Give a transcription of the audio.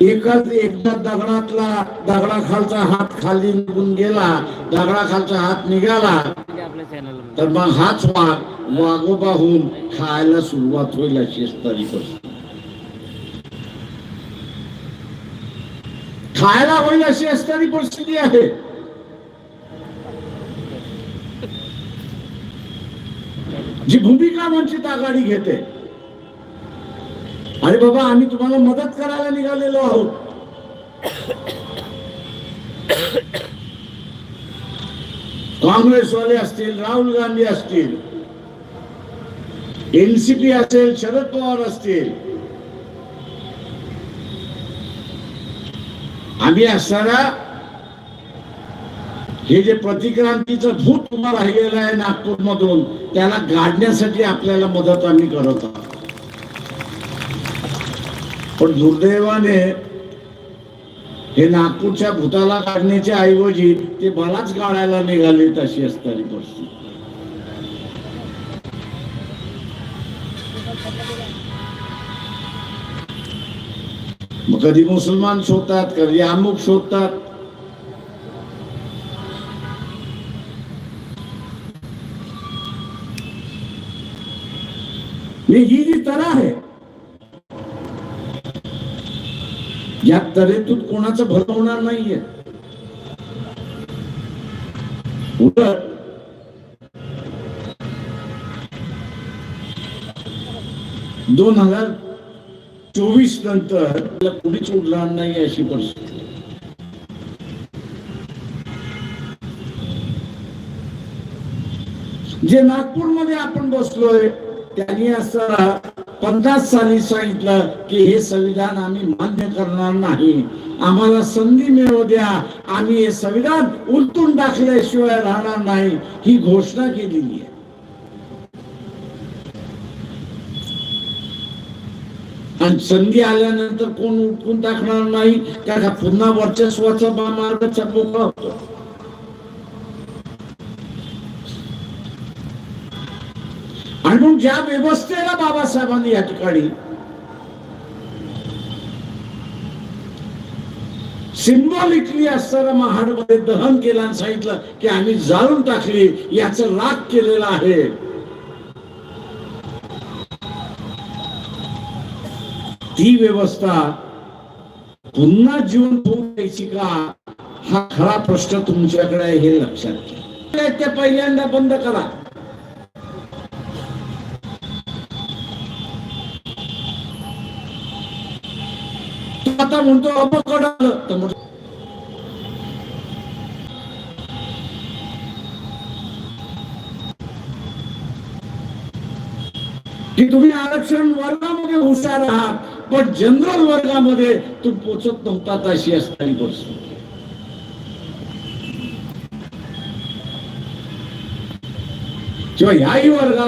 एकच एकदा दगडातला दगडाखालचा हात खाली निघून गेला दगडाखालचा हात निघाला तर मग हाच वाघ वाघोबा होऊन खायला सुरुवात होईल अशी तरी परिस्थिती. खायला होईल अशी असणारी परिस्थिती आहे. जी भूमिका वंचित आघाडी घेते. अरे बाबा आम्ही तुम्हाला मदत करायला निघालेलो आहोत. काँग्रेसवाले असतील राहुल गांधी असतील एनसीपी असेल शरद पवार असतील आम्ही असणारा हे जे प्रतिक्रांतीचं भूत तुम्हाला राहिलेलं आहे नागपूर मधून त्याला गाडण्यासाठी आपल्याला मदत आम्ही करत आहोत. पण दुर्दैवाने हे नागपूरच्या भूताला काढण्याच्या ऐवजी ते मलाच गाळायला निघाले तशी असणारी परिस्थिती. मग कधी मुसलमान शोधतात कधी अमुक शोधतात. ही ही जी तरा आहे या तऱ्हेतून कोणाचं भलं होणार नाहीये. उलट दोन हजार चोवीस नंतर आपल्याला कुणीच उडणार नाही अशी परिस्थिती. जे नागपूरमध्ये आपण बसलोय त्यांनी असं पन्नास साली सांगितलं की हे संविधान आम्ही मान्य करणार नाही. आम्हाला संधी मिळू द्या. आम्ही हे संविधान उलटून टाकल्याशिवाय राहणार नाही. ही घोषणा केलेली आहे. आणि संधी आल्यानंतर कोण उठून टाकणार नाही? त्याला पुन्हा वर्चस्वाचा मार्ग होतो. आणि मग ज्या व्यवस्थेला बाबासाहेबांनी या ठिकाणी सिम्बॉलिकली असताना महाडमध्ये दहन केलं आणि सांगितलं की आम्ही जाळून टाकली याचं राग केलेला आहे. ती व्यवस्था पुन्हा जीवन होऊ द्यायची का? हा खरा प्रश्न तुमच्याकडे आहे हे लक्षात घ्या त्या पहिल्यांदा बंद करा. आता म्हणतो अपकड आलं तर म्हणतो की तुम्ही आरक्षण वर्गामध्ये हुशार आहात पण जनरल वर्गामध्ये तू पोचत नव्हता अशी असणारी गोष्ट किंवा ह्याही वर्गात